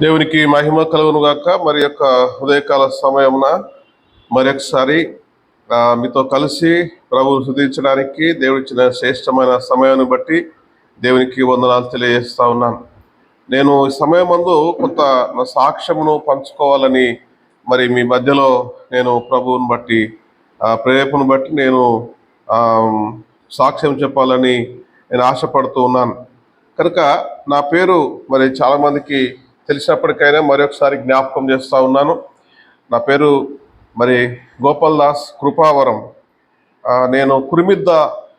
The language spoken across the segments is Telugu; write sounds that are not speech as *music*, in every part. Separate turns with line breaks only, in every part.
దేవునికి మహిమ కలుగును గాక మరి యొక్క ఉదయకాల సమయమున మరి ఒకసారి మీతో కలిసి ప్రభు శుద్ధించడానికి దేవుడిచ్చిన శ్రేష్టమైన సమయాన్ని బట్టి దేవునికి వందనాలు తెలియజేస్తా ఉన్నాను నేను ఈ సమయం ముందు కొంత నా సాక్ష్యమును పంచుకోవాలని మరి మీ మధ్యలో నేను ప్రభువుని బట్టి ఆ, బట్టి నేను సాక్ష్యం చెప్పాలని నేను ఆశపడుతూ ఉన్నాను. కనుక నా పేరు మరి చాలామందికి తెలిసినప్పటికైనా మరొకసారి జ్ఞాపకం చేస్తూ ఉన్నాను. నా పేరు మరి గోపాల్ దాస్ కృపావరం. నేను కురిమిద్ద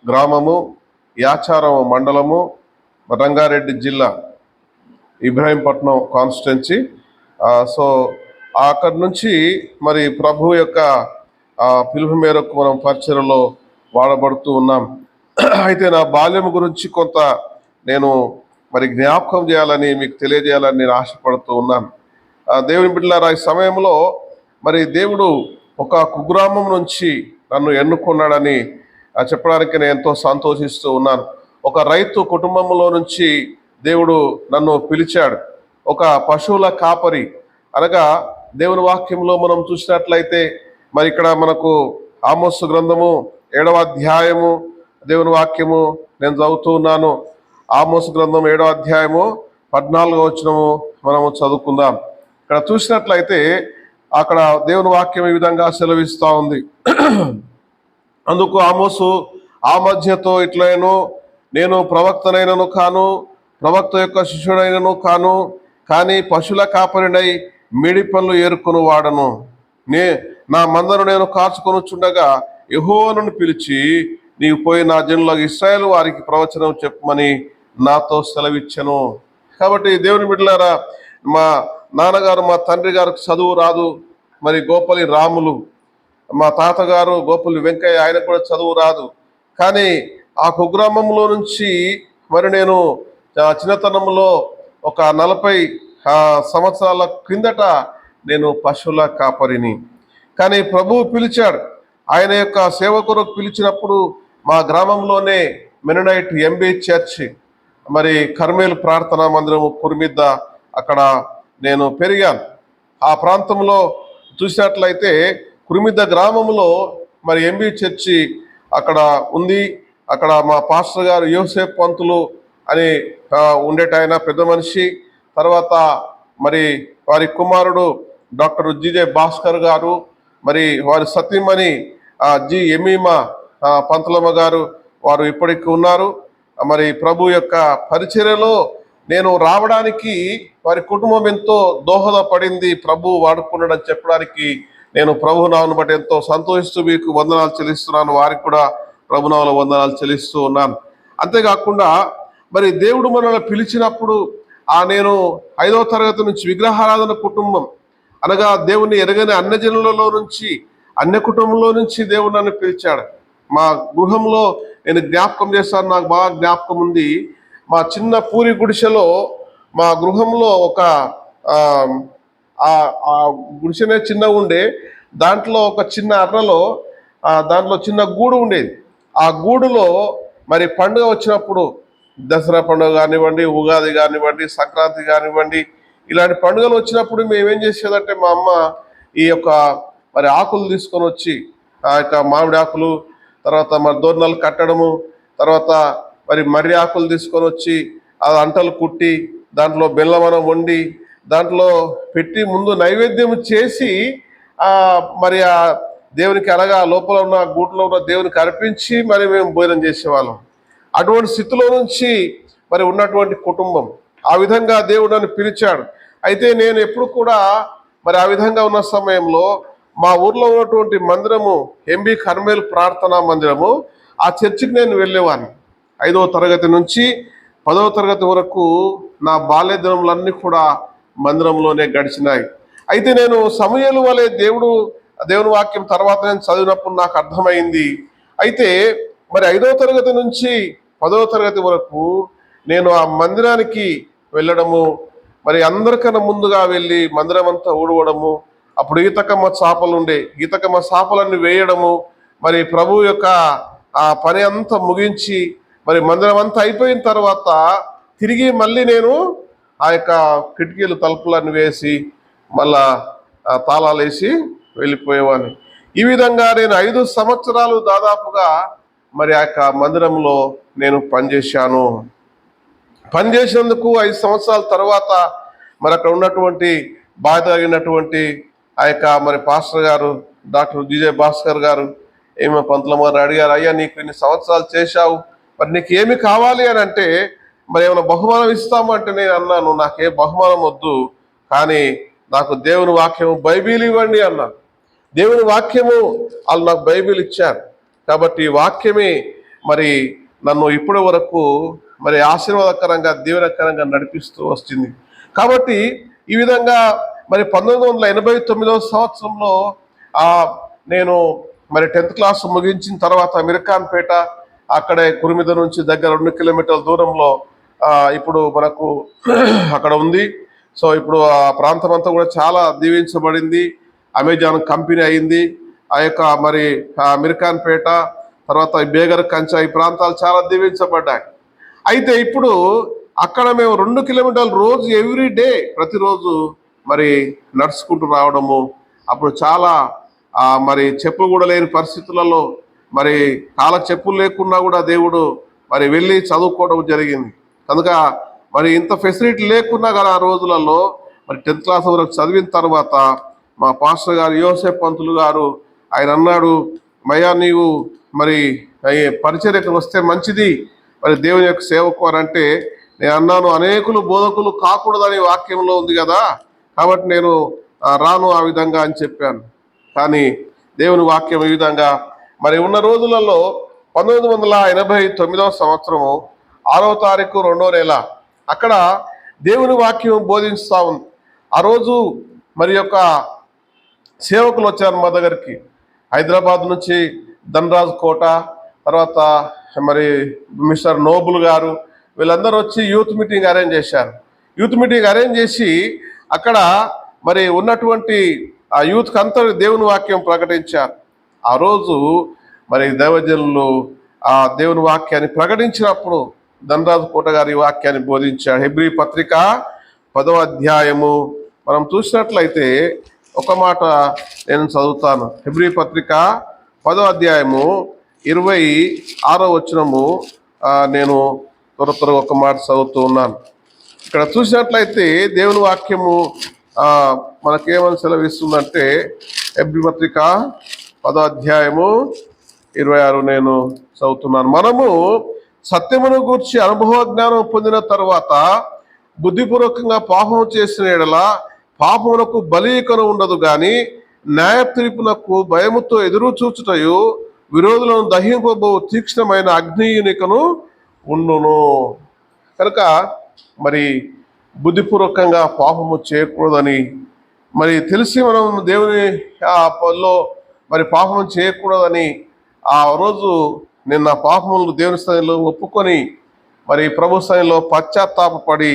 గ్రామము యాచారం మండలము రంగారెడ్డి జిల్లా ఇబ్రాహీంపట్నం కాన్స్టిట్యున్సీ సో అక్కడి నుంచి మరి ప్రభు యొక్క పిలుపు మేరకు మనం పరిచయలో వాడబడుతూ ఉన్నాం. *clears throat* అయితే నా బాల్యం గురించి కొంత నేను మరి జ్ఞాపకం చేయాలని మీకు తెలియజేయాలని నేను ఆశపడుతూ ఉన్నాను. దేవుని బిడ్డలారా ఈ సమయంలో మరి దేవుడు ఒక కుగ్రామం నుంచి నన్ను ఎన్నుకున్నాడని చెప్పడానికి నేను ఎంతో సంతోషిస్తూ ఉన్నాను. ఒక రైతు కుటుంబంలో నుంచి దేవుడు నన్ను పిలిచాడు. ఒక పశువుల కాపరి. అనగా దేవుని వాక్యంలో మనం చూసినట్లయితే మరి ఇక్కడ మనకు ఆమోసు గ్రంథము ఏడవ అధ్యాయము దేవుని వాక్యము నేను చదువుతూ ఉన్నాను. ఆమోసు గ్రంథం ఏడో అధ్యాయము పద్నాలుగో వచ్చినము మనము చదువుకుందాం. ఇక్కడ చూసినట్లయితే అక్కడ దేవుని వాక్యం ఈ విధంగా సెలవిస్తూ ఉంది. అందుకు ఆమోసు ఆ మధ్యతో ఇట్లైను నేను ప్రవక్తనైనను కాను ప్రవక్త యొక్క శిష్యుడైనను కాను కానీ పశువుల కాపరినై మిడి పనులు ఏరుకుని వాడను. నే నా మందను నేను కాచుకొనుచుండగా యెహోవాను పిలిచి నీవు పోయి నా జనులకు ఇస్రాయల్ వారికి ప్రవచనం చెప్పమని నాతో సెలవిచ్చను. కాబట్టి దేవుని బిడ్డలారా మా నాన్నగారు మా తండ్రి గారికి చదువు రాదు. మరి గోపలి రాములు మా తాతగారు గోపలి వెంకయ్య ఆయన కూడా చదువు రాదు. కానీ ఆ కుగ్రామంలో నుంచి మరి నేను చిన్నతనంలో ఒక నలభై సంవత్సరాల క్రిందట నేను పశువుల కాపరిని. కానీ ప్రభువు పిలిచాడు. ఆయన యొక్క సేవ పిలిచినప్పుడు మా గ్రామంలోనే మెనడైట్ ఎంబీ చర్చి మరి కర్మేలు ప్రార్థనా మందిరము కురిమిద్ద అక్కడ నేను పెరిగాను. ఆ ప్రాంతంలో చూసినట్లయితే కురిమిద్ద గ్రామంలో మరి ఎంబీ చర్చి అక్కడ ఉంది. అక్కడ మా పాస్టర్ గారు యోసేఫ్ పంతులు అని ఉండేటాయన పెద్ద మనిషి. తర్వాత మరి వారి కుమారుడు డాక్టర్ జిజే భాస్కర్ గారు మరి వారి సతీమణి జి ఎమీమా పంతులమ్మ గారు వారు ఇప్పటికి ఉన్నారు. మరి ప్రభు యొక్క పరిచర్యలో నేను రావడానికి వారి కుటుంబం ఎంతో దోహదపడింది. ప్రభు వాడుకున్నాడని చెప్పడానికి నేను ప్రభు నామను బట్టి ఎంతో సంతోషిస్తూ మీకు వందనాలు చెల్లిస్తున్నాను. వారికి కూడా ప్రభునామల వందనాలు చెల్లిస్తూ ఉన్నాను. అంతేకాకుండా మరి దేవుడు మనల్ని పిలిచినప్పుడు ఆ నేను ఐదవ తరగతి నుంచి విగ్రహారాధన కుటుంబం అనగా దేవుని ఎరగని అన్యజనులలో నుంచి అన్య కుటుంబంలో నుంచి దేవుడు నన్ను పిలిచాడు. మా గృహంలో నేను జ్ఞాపకం చేస్తాను నాకు బాగా జ్ఞాపకం ఉంది. మా చిన్న పూరి గుడిసెలో మా గృహంలో ఒక ఆ, గుడిసెనే చిన్నగా ఉండే. దాంట్లో ఒక చిన్న అర్రలో దాంట్లో చిన్న గూడు ఉండేది. ఆ గూడులో మరి పండుగ వచ్చినప్పుడు దసరా పండుగ కానివ్వండి ఉగాది కానివ్వండి సంక్రాంతి కానివ్వండి ఇలాంటి పండుగలు వచ్చినప్పుడు మేము ఏం చేసేదంటే మా అమ్మ ఈ యొక్క మరి ఆకులు తీసుకొని వచ్చి ఆ యొక్క మామిడి ఆకులు తర్వాత మరి దోర్నలు కట్టడము తర్వాత మరి మర్రి ఆకులు తీసుకొని వచ్చి ఆ అంటలు కుట్టి దాంట్లో బెల్లమనం వండి దాంట్లో పెట్టి ముందు నైవేద్యం చేసి మరి ఆ దేవునికి అనగా లోపల ఉన్న గూట్లో ఉన్న దేవునికి అర్పించి మరి మేము భోజనం చేసేవాళ్ళం. అటువంటి స్థితిలో నుంచి మరి ఉన్నటువంటి కుటుంబం ఆ విధంగా దేవుడు నన్ను పిలిచాడు. అయితే నేను ఎప్పుడు కూడా మరి ఆ విధంగా ఉన్న సమయంలో మా ఊర్లో ఉన్నటువంటి మందిరము ఎంబి కర్మేల్ ప్రార్థనా మందిరము. ఆ చర్చికి నేను వెళ్ళేవాడిని ఐదవ తరగతి నుంచి పదవ తరగతి వరకు నా బాల్య దినములన్నీ కూడా మందిరంలోనే గడిచినాయి. అయితే నేను సమయాలు వలె దేవుడు దేవుని వాక్యం తర్వాత నేను చదివినప్పుడు నాకు అర్థమైంది. అయితే మరి ఐదవ తరగతి నుంచి పదవ తరగతి వరకు నేను ఆ మందిరానికి వెళ్ళడము మరి అందరికన్నా ముందుగా వెళ్ళి మందిరం అంతా ఊడవడము అప్పుడు ఈతకమ్మ చేపలు ఉండే. ఈతకమ్మ చేపలన్నీ వేయడము మరి ప్రభు యొక్క ఆ పని అంతా ముగించి మరి మందిరం అంతా అయిపోయిన తర్వాత తిరిగి మళ్ళీ నేను ఆ యొక్క కిటికీలు తలుపులన్నీ వేసి మళ్ళా తాళాలు వేసి వెళ్ళిపోయేవాడిని. ఈ విధంగా నేను ఐదు సంవత్సరాలు దాదాపుగా మరి ఆ యొక్క మందిరంలో నేను పనిచేశాను. పనిచేసినందుకు ఐదు సంవత్సరాల తర్వాత మరి అక్కడ ఉన్నటువంటి బాధ అయినటువంటి ఆ యొక్క మరి పాస్టర్ గారు డాక్టర్ విజయ భాస్కర్ గారు ఏమో పంతుల గారు అడిగారు అయ్యా నీకు ఇన్ని సంవత్సరాలు చేశావు మరి నీకు ఏమి కావాలి? అని అంటే మరి ఏమైనా బహుమానం ఇస్తాము అంటే నేను అన్నాను నాకే బహుమానం వద్దు కానీ నాకు దేవుని వాక్యము బైబిల్ ఇవ్వండి అన్నాను. దేవుని వాక్యము వాళ్ళు నాకు బైబిల్ ఇచ్చారు. కాబట్టి వాక్యమే మరి నన్ను ఇప్పటి వరకు మరి ఆశీర్వాదకరంగా దీవెనకరంగా నడిపిస్తూ వస్తుంది. కాబట్టి ఈ విధంగా మరి పంతొమ్మిది వందల ఎనభై తొమ్మిదవ సంవత్సరంలో నేను మరి టెన్త్ క్లాస్ ముగించిన తర్వాత మిరకాన్పేట అక్కడే కురిమిద నుంచి దగ్గర రెండు కిలోమీటర్ల దూరంలో ఇప్పుడు మనకు *clears throat* అక్కడ ఉంది. సో ఇప్పుడు ఆ ప్రాంతం అంతా కూడా చాలా దీవించబడింది. అమెజాన్ కంపెనీ అయింది. ఆ యొక్క మరి ఆ మిర్ఖాన్పేట తర్వాత బేగర్ కంచా ఈ ప్రాంతాలు చాలా దీవించబడ్డాయి. అయితే ఇప్పుడు అక్కడ మేము రెండు కిలోమీటర్లు రోజు ఎవ్రీ డే ప్రతిరోజు మరి నడుచుకుంటూ రావడము అప్పుడు చాలా మరి చెప్పులు కూడా లేని పరిస్థితులలో మరి కాల చెప్పులు లేకున్నా కూడా దేవుడు మరి వెళ్ళి చదువుకోవడం జరిగింది. కనుక మరి ఇంత ఫెసిలిటీ లేకున్నా కానీ ఆ రోజులలో మరి టెన్త్ క్లాస్ వరకు చదివిన తర్వాత మా పాస్టర్ గారు యోసేఫ్ పంతులు గారు ఆయన అన్నాడు మయ్యా నీవు మరి పరిచర్యకు వస్తే మంచిది. మరి దేవుని యొక్క సేవకు అని అంటే నేను అన్నాను అనేకులు బోధకులు కాకూడదని వాక్యంలో ఉంది కదా. కాబట్టి నేను రాను ఆ విధంగా అని చెప్పాను. కానీ దేవుని వాక్యం ఈ విధంగా మరి ఉన్న రోజులలో పంతొమ్మిది వందల ఎనభై తొమ్మిదవ సంవత్సరము ఆరవ తారీఖు రెండో నెల అక్కడ దేవుని వాక్యం బోధిస్తూ ఉంది. ఆ రోజు మరి యొక్క సేవకులు వచ్చారు మా దగ్గరికి. హైదరాబాద్ నుంచి ధనరాజ్ కోట తర్వాత మరి మిస్టర్ నోబుల్ గారు వీళ్ళందరూ వచ్చి యూత్ మీటింగ్ అరేంజ్ చేశారు. యూత్ మీటింగ్ అరేంజ్ చేసి అక్కడ మరి ఉన్నటువంటి ఆ యూత్కి అంతా దేవుని వాక్యం ప్రకటించారు. ఆ రోజు మరి దైవజనులు ఆ దేవుని వాక్యాన్ని ప్రకటించినప్పుడు ధనరాజు కోట గారి వాక్యాన్ని బోధించాడు. హెబ్రి పత్రిక పదవ అధ్యాయము మనం చూసినట్లయితే ఒక మాట నేను చదువుతాను. హెబ్రి పత్రిక పదవ అధ్యాయము ఇరవై ఆరో వచనము నేను త్వర త్వరగా ఒక మాట చదువుతూ ఉన్నాను. ఇక్కడ చూసినట్లయితే దేవుని వాక్యము మనకేమని సెలవిస్తుందంటే ఎబ్రి పత్రిక పదో అధ్యాయము ఇరవై ఆరు నేను చదువుతున్నాను. మనము సత్యమును గూర్చి అనుభవ జ్ఞానం పొందిన తర్వాత బుద్ధిపూర్వకంగా పాపము చేసిన ఎడల పాపమునకు బలీకను ఉండదు కానీ న్యాయ తీర్పునకు భయముతో ఎదురు చూచుటయు విరోధులను దహింపబో తీక్షణమైన అగ్నియునికను ఉండును. కనుక మరి బుద్ధిపూర్వకంగా పాపము చేయకూడదని మరి తెలిసి మనం దేవుని ఆ పనిలో మరి పాపం చేయకూడదని ఆ రోజు నిన్న పాపములు పాపములను దేవుని స్థాయిలో ఒప్పుకొని మరి ప్రభు స్థాయిలో పశ్చాత్తాపడి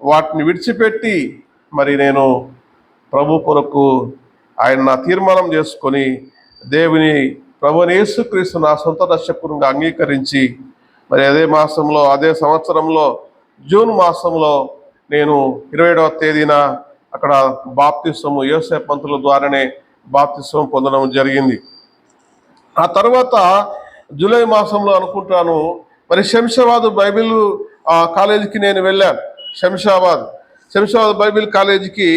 వాటిని విడిచిపెట్టి మరి నేను ప్రభు కొరకు ఆయన నా తీర్మానం చేసుకొని దేవుని ప్రభుని యేసుక్రీస్తు నా సొంత రక్షకునిగా అంగీకరించి మరి అదే మాసంలో అదే సంవత్సరంలో జూన్ మాసంలో నేను ఇరవై ఏడవ తేదీన అక్కడ బాప్తిస్వము యోసే పంతుల ద్వారానే బాప్తిస్వం పొందడం జరిగింది. ఆ తర్వాత జూలై మాసంలో అనుకుంటాను మరి శంషాబాద్ బైబిల్ ఆ, కాలేజీకి నేను వెళ్ళాను శంషాబాద్. శంషాబాద్ బైబిల్ కాలేజీకి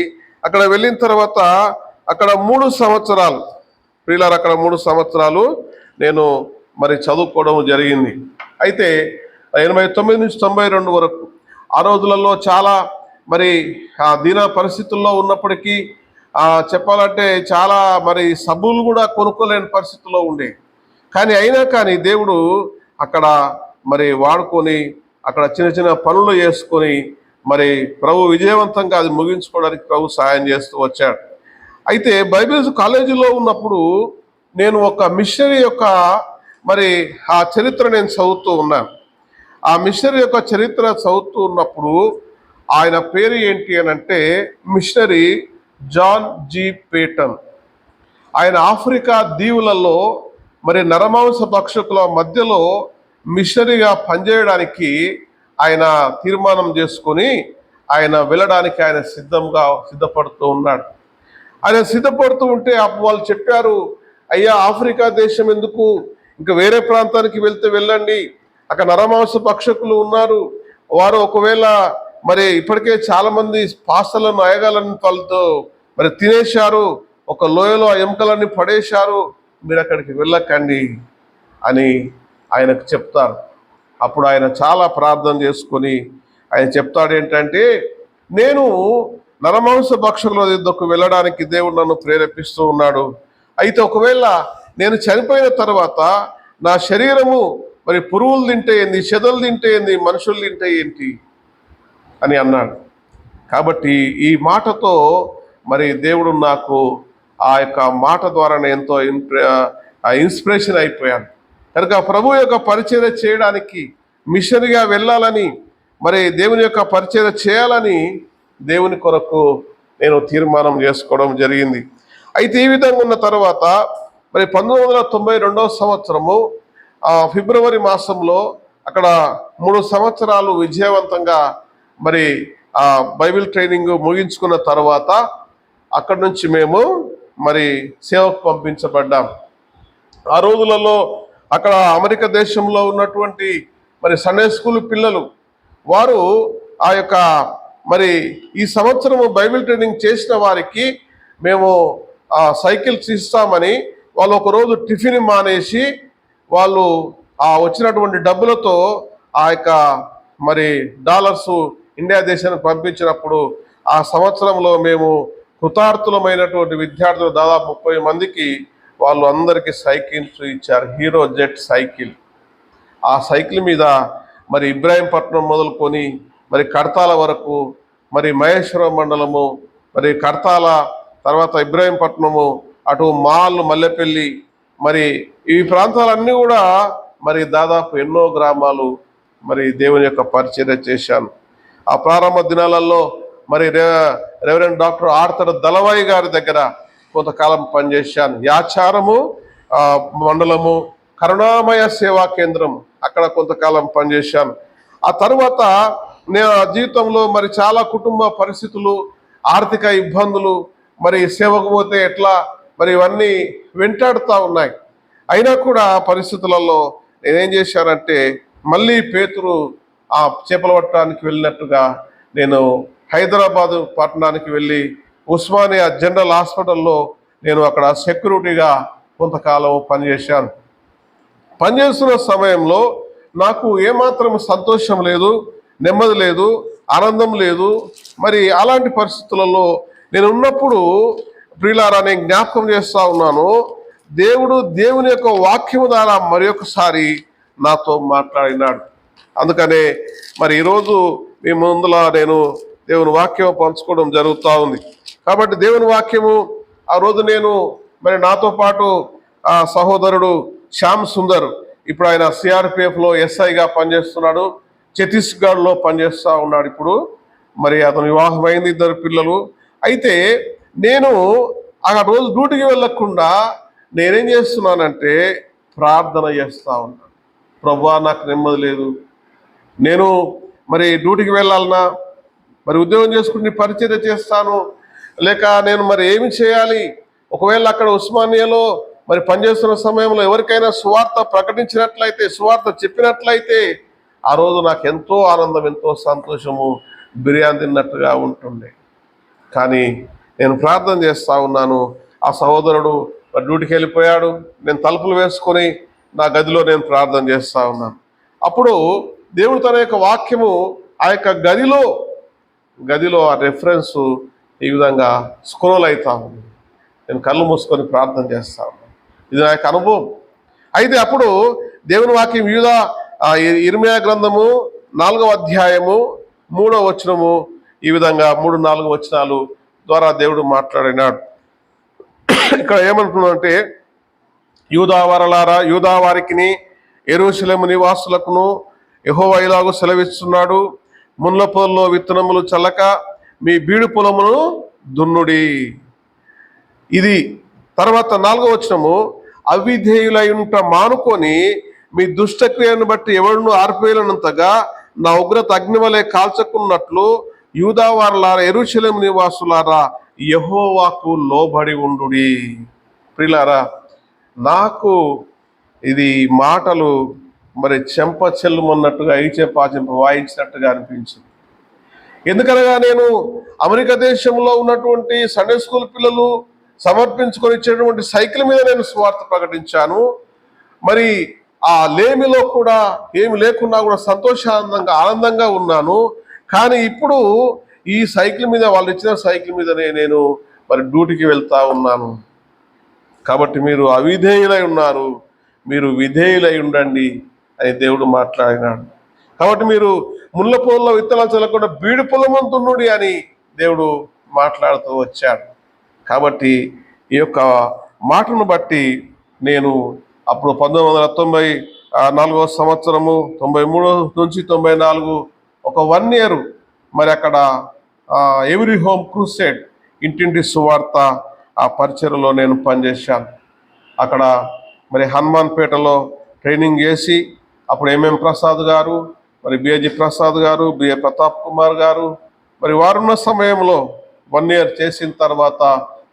అక్కడ వెళ్ళిన తర్వాత అక్కడ మూడు సంవత్సరాలు ప్రియులారు అక్కడ మూడు సంవత్సరాలు నేను మరి చదువుకోవడం జరిగింది. అయితే ఎనభై తొమ్మిది నుంచి తొంభై రెండు వరకు ఆ రోజులలో చాలా మరి ఆ దీన పరిస్థితుల్లో ఉన్నప్పటికీ చెప్పాలంటే చాలా మరి సబ్బులు కూడా కొనుక్కోలేని పరిస్థితుల్లో ఉండే. కానీ అయినా కానీ దేవుడు అక్కడ మరి వాడుకొని అక్కడ చిన్న చిన్న పనులు చేసుకొని మరి ప్రభు విజయవంతంగా అది ముగించుకోవడానికి ప్రభు సాయం చేస్తూ వచ్చాడు. అయితే బైబిల్స్ కాలేజీలో ఉన్నప్పుడు నేను ఒక మిషనరీ యొక్క మరి ఆ చరిత్ర నేను చదువుతూ ఉన్నాను. ఆ మిషనరీ యొక్క చరిత్ర చదువుతూ ఉన్నప్పుడు ఆయన పేరు ఏంటి అని అంటే మిషనరీ జాన్ జీ పేటన్. ఆయన ఆఫ్రికా దీవులలో మరి నరమాంస భక్షకుల మధ్యలో మిషనరీగా పనిచేయడానికి ఆయన తీర్మానం చేసుకొని ఆయన వెళ్ళడానికి ఆయన సిద్ధంగా సిద్ధపడుతూ ఉన్నాడు. ఆయన సిద్ధపడుతూ ఉంటే వాళ్ళు చెప్పారు అయ్యా ఆఫ్రికా దేశం ఎందుకు? ఇంకా వేరే ప్రాంతానికి వెళ్తే వెళ్ళండి అక్కడ నరమాంస భక్షకులు ఉన్నారు. వారు ఒకవేళ మరి ఇప్పటికే చాలా మంది పాస్తలను అయగాలని వాళ్ళతో మరి తినేశారు ఒక లోయలో ఆ ఎముకలన్నీ పడేశారు మీరు అక్కడికి వెళ్ళకండి అని ఆయనకు చెప్తారు. అప్పుడు ఆయన చాలా ప్రార్థన చేసుకొని ఆయన చెప్తాడు ఏంటంటే నేను నరమాంస భక్షకుల యుద్ధకు వెళ్ళడానికి దేవుడు నన్ను ప్రేరేపిస్తూ ఉన్నాడు. అయితే ఒకవేళ నేను చనిపోయిన తర్వాత నా శరీరము మరి పురుగులు తింటే ఏంది? చెదలు తింటే ఏంది? మనుషులు తింటే ఏంటి? అని అన్నాడు. కాబట్టి ఈ మాటతో మరి దేవుడు నాకు ఆ యొక్క మాట ద్వారా నేను ఎంతో ఇన్స్పిరేషన్ అయిపోయాను కనుక ప్రభు యొక్క పరిచయం చేయడానికి మిషన్గా వెళ్ళాలని మరి దేవుని యొక్క పరిచయం చేయాలని దేవుని కొరకు నేను తీర్మానం చేసుకోవడం జరిగింది. అయితే ఈ విధంగా ఉన్న తర్వాత మరి పంతొమ్మిది వందల తొంభై రెండవ సంవత్సరము ఫిబ్రవరి మాసంలో అక్కడ మూడు సంవత్సరాలు విజయవంతంగా మరి ఆ బైబిల్ ట్రైనింగ్ ముగించుకున్న తర్వాత అక్కడి నుంచి మేము మరి సేవకు పంపించబడ్డాం. ఆ రోజులలో అక్కడ అమెరికా దేశంలో ఉన్నటువంటి మరి సండే స్కూల్ పిల్లలు వారు ఆ యొక్క మరి ఈ సంవత్సరము బైబిల్ ట్రైనింగ్ చేసిన వారికి మేము సైకిల్స్ ఇస్తామని వాళ్ళు ఒక రోజు టిఫిన్ మానేసి వాళ్ళు ఆ వచ్చినటువంటి డబ్బులతో ఆ యొక్క మరి డాలర్స్ ఇండియా దేశానికి పంపించినప్పుడు ఆ సంవత్సరంలో మేము కృతార్థులమైనటువంటి విద్యార్థులు దాదాపు ముప్పై మందికి వాళ్ళు అందరికీ సైకిల్స్ ఇచ్చారు. Hero Jet cycle. ఆ సైకిల్ మీద మరి ఇబ్రాహీంపట్నం మొదలుకొని మరి కడతాల వరకు మరి మహేశ్వరం మండలము మరి కడతాల తర్వాత ఇబ్రాహీంపట్నము అటు మాల్ మల్లెపల్లి మరి ఈ ప్రాంతాలన్నీ కూడా మరి దాదాపు ఎన్నో గ్రామాలు మరి దేవుని యొక్క పరిచర్య చేశాను. ఆ ప్రారంభ దినాలలో మరి రెవరెండ్ డాక్టర్ ఆర్తడ దళవాయి గారి దగ్గర కొంతకాలం పనిచేశాను. యాచారము మండలము కరుణామయ సేవా కేంద్రం అక్కడ కొంతకాలం పనిచేశాను. ఆ తర్వాత నేను జీవితంలో మరి చాలా కుటుంబ పరిస్థితులు ఆర్థిక ఇబ్బందులు మరి సేవకు పోతే ఎట్లా మరి ఇవన్నీ వెంటాడుతూ ఉన్నాయి. అయినా కూడా ఆ పరిస్థితులలో నేనేం చేశానంటే మళ్ళీ పేతురు ఆ చేపలు పట్టడానికి వెళ్ళినట్టుగా నేను హైదరాబాదు పట్టణానికి వెళ్ళి ఉస్మానియా జనరల్ హాస్పిటల్లో నేను అక్కడ సెక్యూరిటీగా కొంతకాలం పనిచేశాను. పనిచేస్తున్న సమయంలో నాకు ఏమాత్రం సంతోషం లేదు నెమ్మది లేదు ఆనందం లేదు. మరి అలాంటి పరిస్థితులలో నేను ఉన్నప్పుడు ప్రియులారా నేను జ్ఞాపకం చేస్తూ ఉన్నాను. దేవుడు దేవుని యొక్క వాక్యము ద్వారా మరి ఒకసారి నాతో మాట్లాడినాడు. అందుకనే మరి ఈరోజు మీ ముందుల నేను దేవుని వాక్యం పంచుకోవడం జరుగుతూ ఉంది. కాబట్టి దేవుని వాక్యము ఆ రోజు నేను మరి నాతో పాటు ఆ సహోదరుడు శ్యామ్ సుందర్ ఇప్పుడు ఆయన సిఆర్పిఎఫ్లో ఎస్ఐగా పనిచేస్తున్నాడు ఛత్తీస్గఢ్లో పనిచేస్తూ ఉన్నాడు ఇప్పుడు. మరి అతను వివాహం అయింది ఇద్దరు పిల్లలు. అయితే నేను ఆ రోజు డ్యూటీకి వెళ్ళకుండా నేనేం చేస్తున్నానంటే ప్రార్థన చేస్తా ఉన్నాను ప్రవ్వా నాకు నెమ్మది లేదు. నేను మరి డ్యూటీకి వెళ్ళాలన్నా మరి ఉద్యోగం చేసుకుని పరిచర్య చేస్తాను. లేక నేను మరి ఏమి చేయాలి? ఒకవేళ అక్కడ ఉస్మానియాలో మరి పనిచేస్తున్న సమయంలో ఎవరికైనా సువార్త ప్రకటించినట్లయితే సువార్త చెప్పినట్లయితే ఆ రోజు నాకు ఎంతో ఆనందం ఎంతో సంతోషము బిర్యానీ తిన్నట్టుగా ఉంటుండే. కానీ నేను ప్రార్థన చేస్తూ ఉన్నాను. ఆ సహోదరుడు డ్యూటీకి వెళ్ళిపోయాడు. నేను తలుపులు వేసుకొని నా గదిలో నేను ప్రార్థన చేస్తూ ఉన్నాను. అప్పుడు దేవుడు తన యొక్క వాక్యము ఆ యొక్క గదిలో గదిలో ఆ రెఫరెన్స్ ఈ విధంగా స్క్రోల్ అవుతా ఉంది. నేను కళ్ళు మూసుకొని ప్రార్థన చేస్తా ఉన్నాను. ఇది నా యొక్క అనుభవం. అయితే అప్పుడు దేవుని వాక్యం వివిధ ఇర్మియా గ్రంథము నాలుగవ అధ్యాయము మూడవ వచనము ఈ విధంగా మూడు నాలుగు వచనాలు ద్వారా దేవుడు మాట్లాడినాడు. ఇక్కడ ఏమంటున్నాడంటే యూదావారలారా యూదావారికిని ఎరుశలము నివాసులకును యెహోవా ఇలాగూ సెలవిస్తున్నాడు ముళ్ళ పొలంలో విత్తనములు చల్లక మీ బీడు పొలమును దున్నుడి. ఇది తర్వాత నాలుగో వచనము అవిధేయులై ఉంట మానుకొని మీ దుష్టక్రియను బట్టి ఎవడును ఆర్పేయలనంతగా నా ఉగ్రత అగ్ని వలె కాల్చకున్నట్లు యూదావారులారా ఎరుశలం నివాసులారా యహోవాకు లోబడి ఉండుడి. ప్రిలారా నాకు ఇది మాటలు మరి చెంప చెల్లుమన్నట్టుగా ఐచే పాచింప వాయించినట్టుగా అనిపించింది. ఎందుకనగా నేను అమెరికా దేశంలో ఉన్నటువంటి సండే స్కూల్ పిల్లలు సమర్పించుకొని ఇచ్చేటువంటి సైకిల్ మీద నేను స్వార్థ ప్రకటించాను. మరి ఆ లేమిలో కూడా ఏమి లేకున్నా కూడా సంతోషానందంగా ఆనందంగా ఉన్నాను. కానీ ఇప్పుడు ఈ సైకిల్ మీద వాళ్ళు ఇచ్చిన సైకిల్ మీదనే నేను మరి డ్యూటీకి వెళ్తా ఉన్నాను. కాబట్టి మీరు అవిధేయులై ఉన్నారు. మీరు విధేయులై ఉండండి అని దేవుడు మాట్లాడినాడు. కాబట్టి మీరు ముళ్ళ పొలంలో విత్తనాలు చల్లకుండా బీడు పొలమంతునుడి అని దేవుడు మాట్లాడుతూ వచ్చాడు. కాబట్టి ఈ యొక్క మాటను బట్టి నేను అప్పుడు పంతొమ్మిది వందల తొంభై నాలుగవ సంవత్సరము తొంభై మూడు నుంచి తొంభై నాలుగు ఒక వన్ ఇయర్ మరి అక్కడ ఎవ్రీ హోమ్ క్రూసెడ్ ఇంటింటి సువార్త ఆ పరిచయలో నేను పనిచేశాను. అక్కడ మరి హనుమాన్పేటలో ట్రైనింగ్ చేసి అప్పుడు ఎంఎం ప్రసాద్ గారు మరి బిఏజీ ప్రసాద్ గారు బిఏ ప్రతాప్ కుమార్ గారు మరి వారున్న సమయంలో వన్ ఇయర్ చేసిన తర్వాత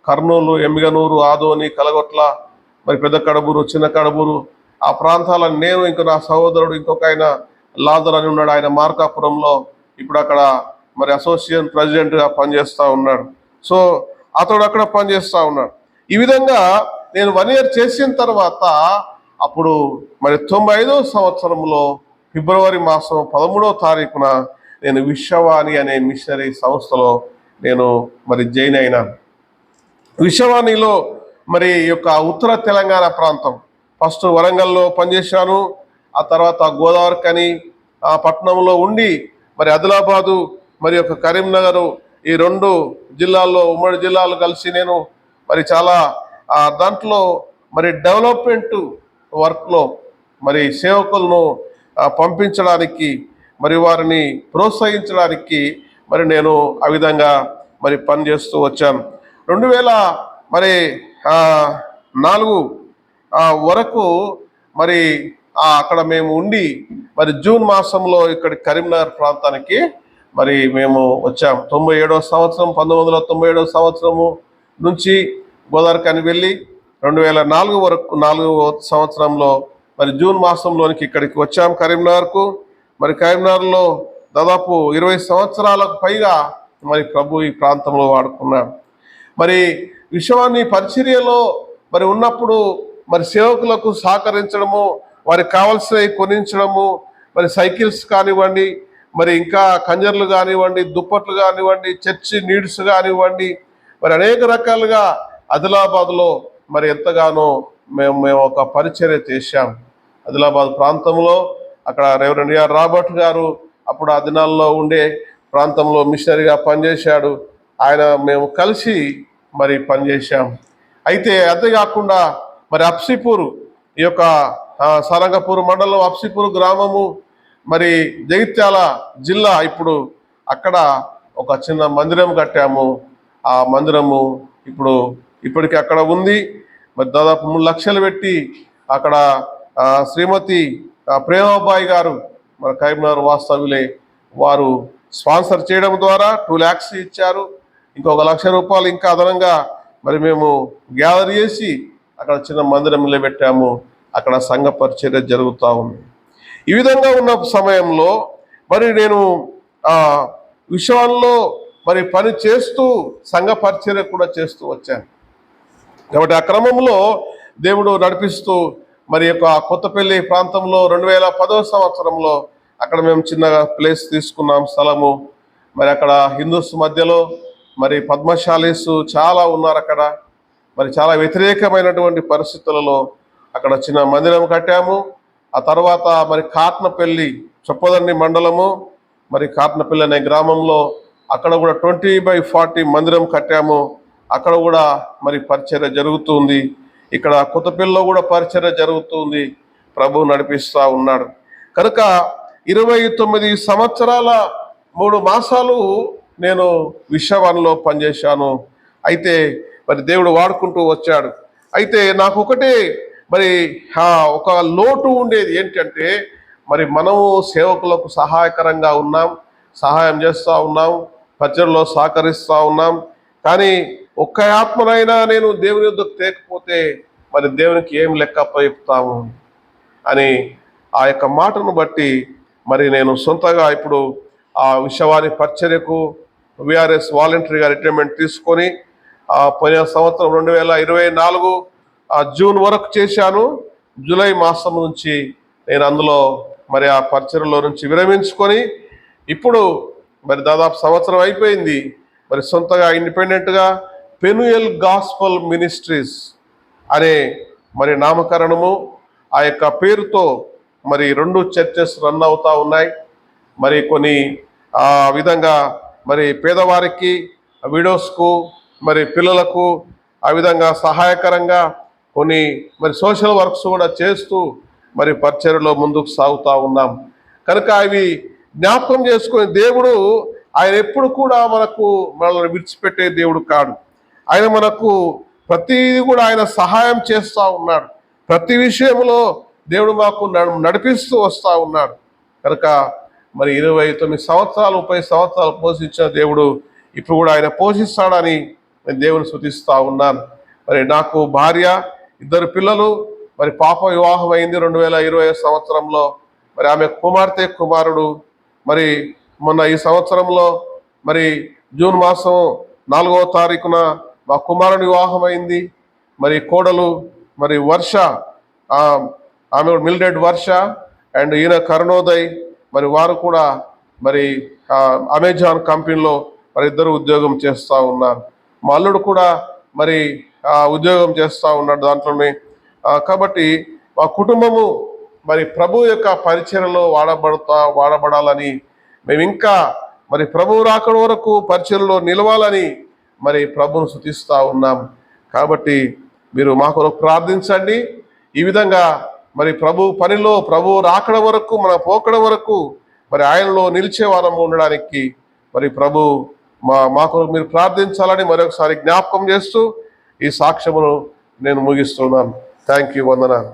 కర్నూలు ఎమ్మిగనూరు ఆదోని కలగొట్ల మరి పెద్ద కడబూరు చిన్న కడబూరు ఆ ప్రాంతాలను నేను ఇంకా నా సహోదరుడు ఇంకొక ఆయన లాదర్ అని ఉన్నాడు. ఆయన మార్కాపురంలో ఇప్పుడు అక్కడ మరి అసోసియేషన్ ప్రెసిడెంట్గా పనిచేస్తూ ఉన్నాడు. సో అతడు అక్కడ పనిచేస్తూ ఉన్నాడు. ఈ విధంగా నేను వన్ ఇయర్ చేసిన తర్వాత అప్పుడు మరి తొంభై ఐదో సంవత్సరంలో ఫిబ్రవరి మాసం పదమూడవ తారీఖున నేను విశ్వవాణి అనే మిషనరీ సంస్థలో నేను మరి జైన్ అయినాను. విశ్వవాణిలో మరి ఈ యొక్క ఉత్తర తెలంగాణ ప్రాంతం. ఫస్ట్ వరంగల్లో పనిచేశాను. ఆ తర్వాత గోదావరి కానీ ఆ పట్టణంలో ఉండి మరి ఆదిలాబాదు మరి యొక్క కరీంనగర్ ఈ రెండు జిల్లాల్లో ఉమ్మడి జిల్లాలు కలిసి నేను మరి చాలా ఆ దాంట్లో మరి డెవలప్మెంట్ వర్క్లో మరి సేవకులను పంపించడానికి మరి వారిని ప్రోత్సహించడానికి మరి నేను ఆ విధంగా మరి పనిచేస్తూ వచ్చాను. రెండు వేల మరి నాలుగు వరకు మరి అక్కడ మేము ఉండి మరి జూన్ మాసంలో ఇక్కడ కరీంనగర్ ప్రాంతానికి మరి మేము వచ్చాము తొంభై ఏడవ సంవత్సరం పంతొమ్మిది వందల తొంభై ఏడవ సంవత్సరము నుంచి గోదావరికని వెళ్ళి రెండు వేల నాలుగు వరకు నాలుగు సంవత్సరంలో మరి జూన్ మాసంలోనికి ఇక్కడికి వచ్చాం కరీంనగర్కు. మరి కరీంనగర్లో దాదాపు ఇరవై సంవత్సరాలకు పైగా మరి ప్రభు ఈ ప్రాంతంలో వాడుకున్నాడు మరి విశ్వాన్ని పరిచర్యలో మరి ఉన్నప్పుడు మరి సేవకులకు సహకరించడము వారికి కావాల్సినవి కొనించడము మరి సైకిల్స్ కానివ్వండి మరి ఇంకా కంజర్లు కానివ్వండి దుప్పట్లు కానివ్వండి చర్చి నీడ్స్ కానివ్వండి మరి అనేక రకాలుగా ఆదిలాబాద్లో మరి ఎంతగానో మేము మేము ఒక పరిచర్య చేశాం. ఆదిలాబాద్ ప్రాంతంలో అక్కడ రెవరెండ్ ఆర్ రాబర్ట్ గారు అప్పుడు ఆ దినాల్లో ఉండే ప్రాంతంలో మిషనరీగా పనిచేశాడు. ఆయన మేము కలిసి మరి పనిచేశాం. అయితే అంతేకాకుండా మరి అప్సిపూర్ ఈ యొక్క సారంగపూర్ మండలం అప్సిపూర్ గ్రామము. మరి జగిత్యాల జిల్లా ఇప్పుడు అక్కడ ఒక చిన్న మందిరం కట్టాము. ఆ మందిరము ఇప్పుడు ఇప్పటికి అక్కడ ఉంది. మరి దాదాపు మూడు లక్షలు పెట్టి అక్కడ శ్రీమతి ప్రేమాబాయి గారు మన కరీంనగర్ వాస్తవ్యులే వారు స్పాన్సర్ చేయడం ద్వారా టూ ల్యాక్స్ ఇచ్చారు. ఇంకొక లక్ష రూపాయలు ఇంకా అదనంగా మరి మేము గ్యాదర్ చేసి అక్కడ చిన్న మందిరం నిలబెట్టాము. అక్కడ సంఘ పరిచర్య జరుగుతూ ఉంది. ఈ విధంగా ఉన్న సమయంలో మరి నేను ఆ విషయాల్లో మరి పని చేస్తూ సంఘ పరిచర్య కూడా చేస్తూ వచ్చాను. కాబట్టి ఆ క్రమంలో దేవుడు నడిపిస్తూ మరి యొక్క కొత్తపల్లి ప్రాంతంలో రెండు వేల పదవ సంవత్సరంలో అక్కడ మేము చిన్నగా ప్లేస్ తీసుకున్నాం స్థలము. మరి అక్కడ హిందూస్ మధ్యలో మరి పద్మశాలీస్ చాలా ఉన్నారు అక్కడ. మరి చాలా వ్యతిరేకమైనటువంటి పరిస్థితులలో అక్కడ చిన్న మందిరం కట్టాము. ఆ తర్వాత మరి కాట్నపల్లి చొప్పదండి మండలము. మరి కాట్నపల్లి అనే గ్రామంలో అక్కడ కూడా ట్వంటీ బై ఫార్టీ మందిరం కట్టాము. అక్కడ కూడా మరి పరిచర్య జరుగుతుంది. ఇక్కడ కొత్తపల్లిలో కూడా పరిచర్య జరుగుతుంది. ప్రభు నడిపిస్తూ ఉన్నాడు. కనుక ఇరవై తొమ్మిది సంవత్సరాల మూడు మాసాలు నేను విశ్వవన్లో పనిచేశాను. అయితే మరి దేవుడు వాడుకుంటూ వచ్చాడు. అయితే నాకు ఒకటే మరి ఒక లోటు ఉండేది ఏంటంటే మరి మనము సేవకులకు సహాయకరంగా ఉన్నాం సహాయం చేస్తూ ఉన్నాం పరిచయలో సహకరిస్తూ ఉన్నాం. కానీ ఒక్క ఆత్మనైనా నేను దేవుని యొద్దకు తేకపోతే మరి దేవునికి ఏం లెక్క చెప్తాము అని ఆ యొక్క మాటను బట్టి మరి నేను సొంతగా ఇప్పుడు ఆ విషవాణి పరిచర్యకు విఆర్ఎస్ వాలంటరీగా రిటైర్మెంట్ తీసుకొని పోయిన సంవత్సరం రెండు వేల ఇరవై నాలుగు జూన్ వరకు చేశాను. జూలై మాసం నుంచి నేను అందులో మరి ఆ పరిచయలో నుంచి విరమించుకొని ఇప్పుడు మరి దాదాపు సంవత్సరం అయిపోయింది. మరి సొంతగా ఇండిపెండెంట్గా పెనుయల్ గాస్పల్ మినిస్ట్రీస్ అనే మరి నామకరణము ఆ యొక్క పేరుతో మరి రెండు చర్చెస్ రన్ అవుతూ ఉన్నాయి. మరి కొన్ని ఆ విధంగా మరి పేదవారికి విడోస్కు మరి పిల్లలకు ఆ విధంగా సహాయకరంగా కొన్ని మరి సోషల్ వర్క్స్ కూడా చేస్తూ మరి పరిచర్లో ముందుకు సాగుతూ ఉన్నాం. కనుక అవి జ్ఞాపకం చేసుకుని దేవుడు ఆయన ఎప్పుడు కూడా మనకు మనల్ని విడిచిపెట్టే దేవుడు కాడు. ఆయన మనకు ప్రతిదీ కూడా ఆయన సహాయం చేస్తూ ఉన్నాడు. ప్రతి విషయంలో దేవుడు మాకు నడిపిస్తూ వస్తూ ఉన్నాడు. కనుక మరి ఇరవై తొమ్మిది సంవత్సరాలు ముప్పై సంవత్సరాలు పోషించిన దేవుడు ఇప్పుడు కూడా ఆయన పోషిస్తాడని నేను దేవుని శుతిస్తూ ఉన్నాను. మరి నాకు భార్య ఇద్దరు పిల్లలు మరి పాప వివాహం అయింది రెండు వేల ఇరవై సంవత్సరంలో. మరి ఆమె కుమార్తె కుమారుడు. మరి మొన్న ఈ సంవత్సరంలో మరి జూన్ మాసం నాలుగవ తారీఖున మా కుమారుని వివాహం అయింది మరి కోడలు మరి వర్ష ఆమె మిల్డెడ్ వర్ష అండ్ ఈయన కరుణోదయ్. మరి వారు కూడా మరి అమెజాన్ కంపెనీలో మరి ఇద్దరు ఉద్యోగం చేస్తూ ఉన్నారు. మా అల్లుడు కూడా మరి ఉద్యోగం చేస్తూ ఉన్నాడు దాంట్లోనే. కాబట్టి మా కుటుంబము మరి ప్రభు యొక్క పరిచయలో వాడబడతా వాడబడాలని మేము ఇంకా మరి ప్రభు రాకడ వరకు పరిచయలో నిలవాలని మరి ప్రభును శుతిస్తూ ఉన్నాం. కాబట్టి మీరు మా కొరకు ప్రార్థించండి. ఈ విధంగా మరి ప్రభు పనిలో ప్రభు రాకడ వరకు మన పోకడ వరకు మరి ఆయనలో నిలిచే వారము ఉండడానికి మరి ప్రభు మా మా కొరకు మీరు ప్రార్థించాలని మరొకసారి జ్ఞాపకం చేస్తూ ఈ సాక్ష్యమును నేను ముగిస్తున్నాను. థ్యాంక్ యూ వందనాలు.